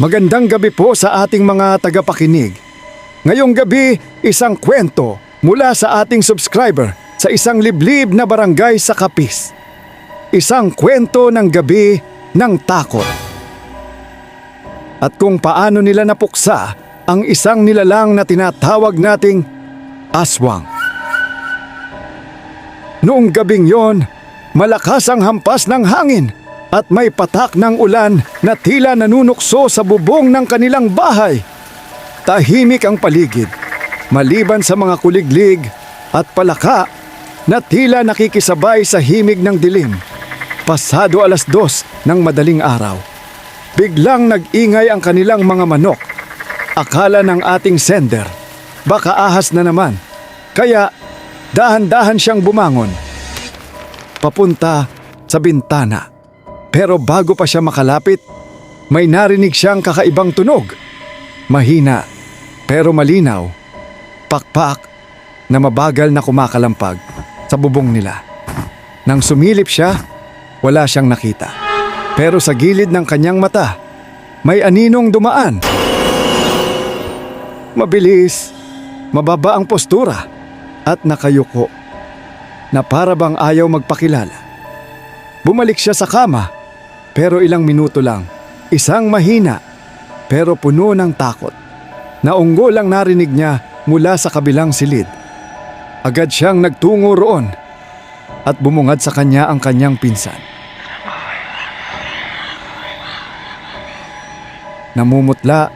Magandang gabi po sa ating mga tagapakinig. Ngayong gabi, isang kwento mula sa ating subscriber sa isang liblib na barangay sa Kapis. Isang kwento ng gabi ng takot. At kung paano nila napuksa ang isang nilalang na tinatawag nating aswang. Noong gabing yon, malakas ang hampas ng hangin at may patak ng ulan na tila nanunukso sa bubong ng kanilang bahay. Tahimik ang paligid, maliban sa mga kuliglig at palaka na tila nakikisabay sa himig ng dilim. Pasado alas dos ng madaling araw. Biglang nag-ingay ang kanilang mga manok. Akala ng ating sender, baka ahas na naman. Kaya dahan-dahan siyang bumangon. Papunta sa bintana. Pero bago pa siya makalapit, may narinig siyang kakaibang tunog. Mahina, pero malinaw. Pakpak na mabagal na kumakalampag sa bubong nila. Nang sumilip siya, wala siyang nakita. Pero sa gilid ng kanyang mata, may aninong dumaan. Mabilis, mababa ang postura at nakayuko na para bang ayaw magpakilala. Bumalik siya sa kama pero ilang minuto lang. Isang mahina pero puno ng takot. Naunggo lang narinig niya mula sa kabilang silid. Agad siyang nagtungo roon at bumungad sa kanya ang kanyang pinsan. Namumutla,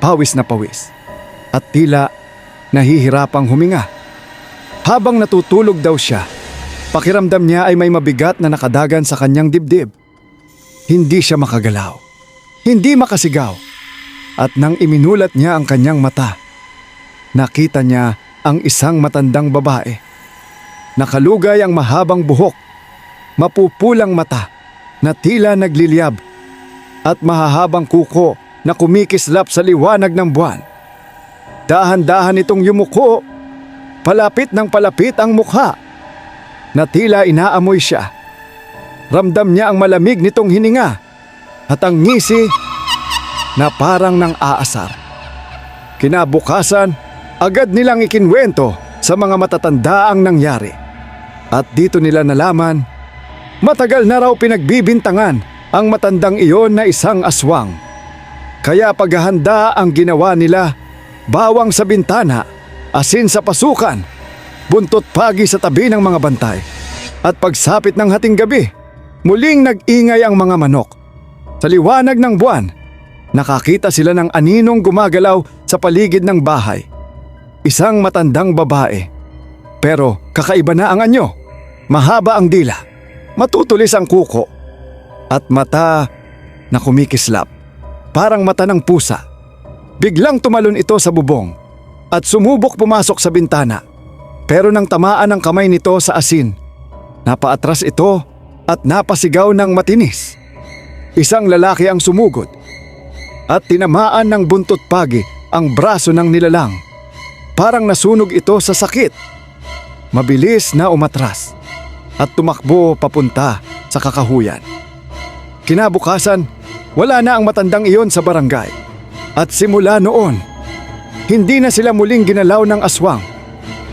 pawis na pawis at tila nahihirapang huminga. Habang natutulog daw siya, pakiramdam niya ay may mabigat na nakadagan sa kanyang dibdib. Hindi siya makagalaw. Hindi makasigaw. At nang iminulat niya ang kanyang mata, nakita niya ang isang matandang babae. Nakalugay ang mahabang buhok, mapupulang mata na tila nagliliyab at mahahabang kuko na kumikislap sa liwanag ng buwan. Dahan-dahan itong yumuko, palapit ng palapit ang mukha, na tila inaamoy siya. Ramdam niya ang malamig nitong hininga at ang ngisi na parang nang aasar. Kinabukasan, agad nilang ikinwento sa mga matatanda ang nangyari. At dito nila nalaman, matagal na raw pinagbibintangan ang matandang iyon na isang aswang. Kaya paghahanda ang ginawa nila, bawang sa bintana, asin sa pasukan, buntot pagi sa tabi ng mga bantay. At pagsapit ng hating gabi, muling nag-ingay ang mga manok. Sa liwanag ng buwan, nakakita sila ng aninong gumagalaw sa paligid ng bahay. Isang matandang babae. Pero kakaiba na ang anyo. Mahaba ang dila. Matutulis ang kuko. At mata na kumikislap. Parang mata ng pusa. Biglang tumalon ito sa bubong at sumubok pumasok sa bintana. Pero nang tamaan ang kamay nito sa asin, napaatras ito at napasigaw ng matinis. Isang lalaki ang sumugod at tinamaan ng buntot pagi ang braso ng nilalang. Parang nasunog ito sa sakit. Mabilis na umatras at tumakbo papunta sa kakahuyan. Kinabukasan, wala na ang matandang iyon sa barangay. At simula noon, hindi na sila muling ginalaw ng aswang.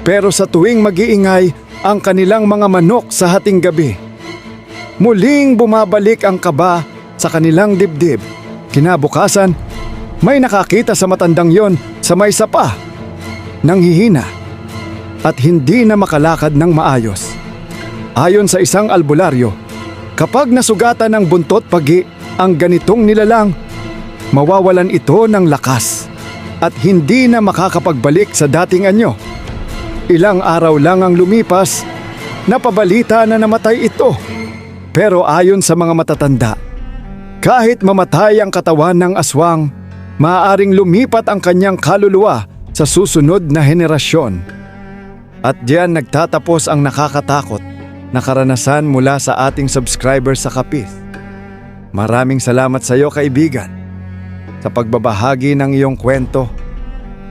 Pero sa tuwing mag-iingay ang kanilang mga manok sa hating gabi, muling bumabalik ang kaba sa kanilang dibdib. Kinabukasan, may nakakita sa matandang yon sa may sapa. Nanghihina at hindi na makalakad ng maayos. Ayon sa isang albularyo, kapag nasugatan ng buntot pagi ang ganitong nilalang, mawawalan ito ng lakas at hindi na makakapagbalik sa dating anyo. Ilang araw lang ang lumipas, napabalita na namatay ito. Pero ayon sa mga matatanda, kahit mamatay ang katawan ng aswang, maaaring lumipat ang kanyang kaluluwa sa susunod na henerasyon. At diyan nagtatapos ang nakakatakot na karanasan mula sa ating subscriber sa Kapis. Maraming salamat sa iyo kaibigan sa pagbabahagi ng iyong kwento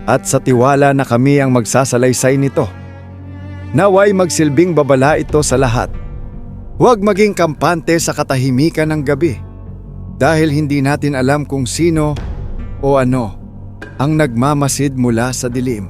at sa tiwala na kami ang magsasalaysay nito. Naway magsilbing babala ito sa lahat. Huwag maging kampante sa katahimikan ng gabi dahil hindi natin alam kung sino o ano ang nagmamasid mula sa dilim.